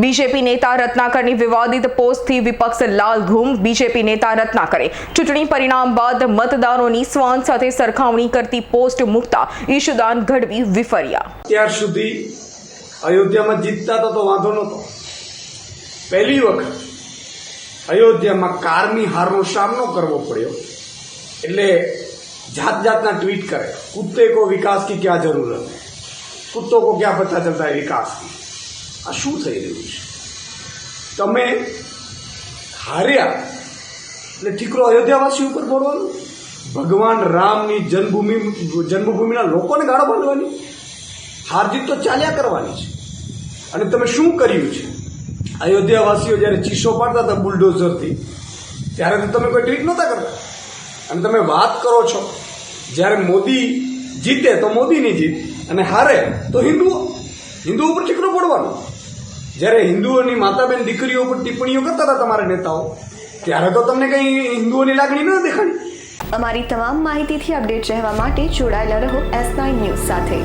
BJP નેતા રત્નાકરની વિવાદિત પોસ્ટથી વિપક્ષ લાલ ઘૂમ. બીજેપી નેતા રત્નાકરે ચૂંટણી પરિણામ બાદ મતદારોની સ્વાન સાથે સરખામણી કરતી પોસ્ટ મૂકતા ઈશુદાન ગઢવી વિફર્યા. અત્યાર સુધી અયોધ્યામાં જીતતા તો વાંધો નહોતો. પહેલી વખત અયોધ્યામાં કારની હારનો સામનો કરવો પડ્યો. એટલે જાત જાતના ટ્વીટ કરે. કુત્તે કો વિકાસ કી ક્યાં જરૂરત હૈ? કુત્તો કો ક્યાં પતા ચલતા વિકાસ કી? આ શું થઈ રહ્યું છે? તમે હાર્યા એટલે ઠીકરો અયોધ્યાવાસી ઉપર બોલવાનું? ભગવાન રામની જન્મભૂમિ, જન્મભૂમિના લોકોને ગાળો હાર જીત તો ચાલ્યા કરવાની છે. અને તમે શું કર્યું છે? અયોધ્યાવાસીઓ જ્યારે ચીસો પાડતા હતા બુલડોઝરથી, ત્યારે તો તમે કોઈ ટ્રીટ નહોતા કરતા. અને તમે વાત કરો છો, જ્યારે મોદી જીતે તો મોદીની જીત, અને હારે તો હિન્દુઓ. હિન્દુઓ ઉપર ઠીકરો પડવાનો. જ્યારે હિન્દુઓની માતાબેન દીકરીઓ ઉપર ટિપ્પણીઓ કરતા હતા તમારા નેતાઓ, ત્યારે તો તમને કંઈ હિન્દુઓની લાગણી ન દેખાડી. અમારી તમામ માહિતીથી અપડેટ રહેવા માટે જોડાયેલા રહો એસ ન્યૂઝ સાથે.